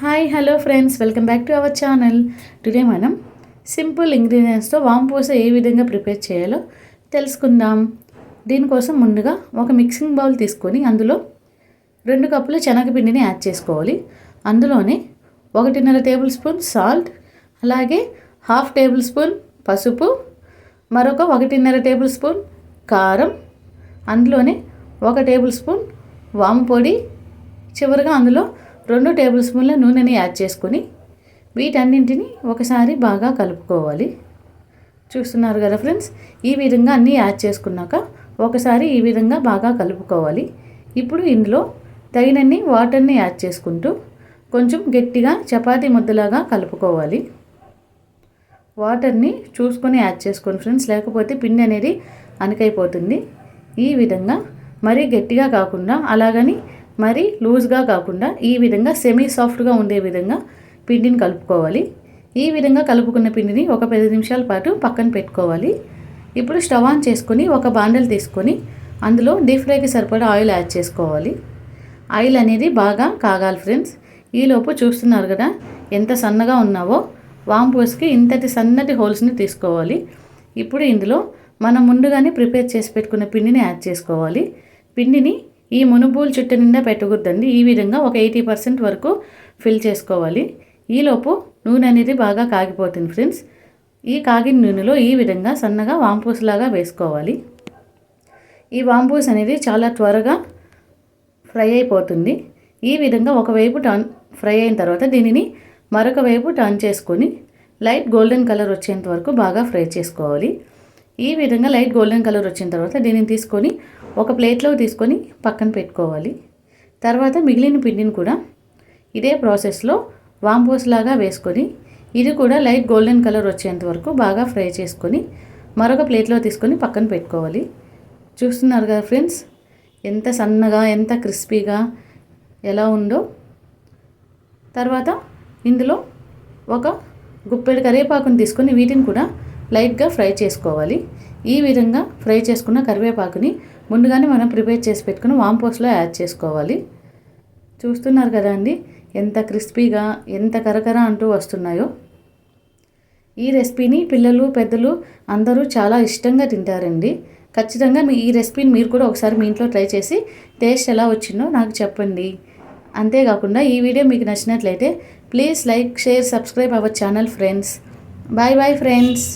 Hi hello friends welcome back to our channel today మనం simple ఇంగ్రీడియంట్స్తో వాంపూస ఏ విధంగా ప్రిపేర్ చేయాలో తెలుసుకుందాం. దీనికోసం ముందుగా ఒక మిక్సింగ్ బౌల్ తీసుకొని అందులో రెండు కప్పుల శనగపిండిని యాడ్ చేసుకోవాలి. అందులోనే ఒకటిన్నర టేబుల్ స్పూన్ సాల్ట్ అలాగే హాఫ్ టేబుల్ స్పూన్ పసుపు మరొక ఒకటిన్నర టేబుల్ స్పూన్ కారం అందులోనే ఒక టేబుల్ స్పూన్ వాము పొడి. చివరిగా అందులో రెండు టేబుల్ స్పూన్ల నూనెని యాడ్ చేసుకొని వీటన్నింటిని ఒకసారి బాగా కలుపుకోవాలి. చూస్తున్నారు కదా ఫ్రెండ్స్ ఈ విధంగా అన్నీ యాడ్ చేసుకున్నాక ఒకసారి ఈ విధంగా బాగా కలుపుకోవాలి. ఇప్పుడు ఇందులో తగినన్ని వాటర్ని యాడ్ చేసుకుంటూ కొంచెం గట్టిగా చపాతీ ముద్దలాగా కలుపుకోవాలి. వాటర్ని చూసుకొని యాడ్ చేసుకోండి ఫ్రెండ్స్ లేకపోతే పిండి అనేది అనకైపోతుంది ఈ విధంగా మరీ గట్టిగా కాకుండా అలాగని మరి లూజ్గా కాకుండా ఈ విధంగా సెమీ సాఫ్ట్గా ఉండే విధంగా పిండిని కలుపుకోవాలి. ఈ విధంగా కలుపుకున్న పిండిని ఒక పది నిమిషాల పాటు పక్కన పెట్టుకోవాలి. ఇప్పుడు స్టవ్ ఆన్ చేసుకొని ఒక బాండల్ తీసుకొని అందులో డీప్ ఫ్రైకి సరిపడా ఆయిల్ యాడ్ చేసుకోవాలి. ఆయిల్ అనేది బాగా కాగాలి ఫ్రెండ్స్. ఈలోపు చూస్తున్నారు కదా ఎంత సన్నగా ఉన్నావో. వాంపూస్కి ఇంతటి సన్నటి హోల్స్ని తీసుకోవాలి. ఇప్పుడు ఇందులో మనం ముందుగానే ప్రిపేర్ చేసి పెట్టుకున్న పిండిని యాడ్ చేసుకోవాలి. పిండిని ఈ మునుబూలు చుట్టు నిండా పెట్టకూడదండి. ఈ విధంగా ఒక ఎయిటీ పర్సెంట్ వరకు ఫిల్ చేసుకోవాలి. ఈలోపు నూనె అనేది బాగా కాగిపోతుంది ఫ్రెండ్స్. ఈ కాగిన నూనెలో ఈ విధంగా సన్నగా వాంపూస్లాగా వేసుకోవాలి. ఈ వాంపూస్ అనేది చాలా త్వరగా ఫ్రై అయిపోతుంది. ఈ విధంగా ఒకవైపు టర్న్ ఫ్రై అయిన తర్వాత దీనిని మరొక వైపు టర్న్ చేసుకొని లైట్ గోల్డెన్ కలర్ వచ్చేంత వరకు బాగా ఫ్రై చేసుకోవాలి. ఈ విధంగా లైట్ గోల్డెన్ కలర్ వచ్చిన తర్వాత దీనిని తీసుకొని ఒక ప్లేట్లో తీసుకొని పక్కన పెట్టుకోవాలి. తర్వాత మిగిలిన పిండిని కూడా ఇదే ప్రాసెస్లో వాంపోస్ లాగా వేసుకొని ఇది కూడా లైట్ గోల్డెన్ కలర్ వచ్చేంత వరకు బాగా ఫ్రై చేసుకొని మరొక ప్లేట్లో తీసుకొని పక్కన పెట్టుకోవాలి. చూస్తున్నారు కదా ఫ్రెండ్స్ ఎంత సన్నగా ఎంత క్రిస్పీగా ఎలా ఉందో. తర్వాత ఇందులో ఒక గుప్పెడు కరివేపాకుని తీసుకొని వీటిని కూడా లైట్గా ఫ్రై చేసుకోవాలి. ఈ విధంగా ఫ్రై చేసుకున్న కరివేపాకుని ముందుగానే మనం ప్రిపేర్ చేసి పెట్టుకుని వాంపోస్లో యాడ్ చేసుకోవాలి. చూస్తున్నారు కదా అండి ఎంత క్రిస్పీగా ఎంత కరకర అంటూ వస్తున్నాయో. ఈ రెసిపీని పిల్లలు పెద్దలు అందరూ చాలా ఇష్టంగా తింటారండి. ఖచ్చితంగా మీ ఈ రెసిపీని మీరు కూడా ఒకసారి మీ ఇంట్లో ట్రై చేసి టేస్ట్ ఎలా వచ్చిందో నాకు చెప్పండి. అంతేకాకుండా ఈ వీడియో మీకు నచ్చినట్లయితే please like share subscribe our channel friends. Bye bye friends.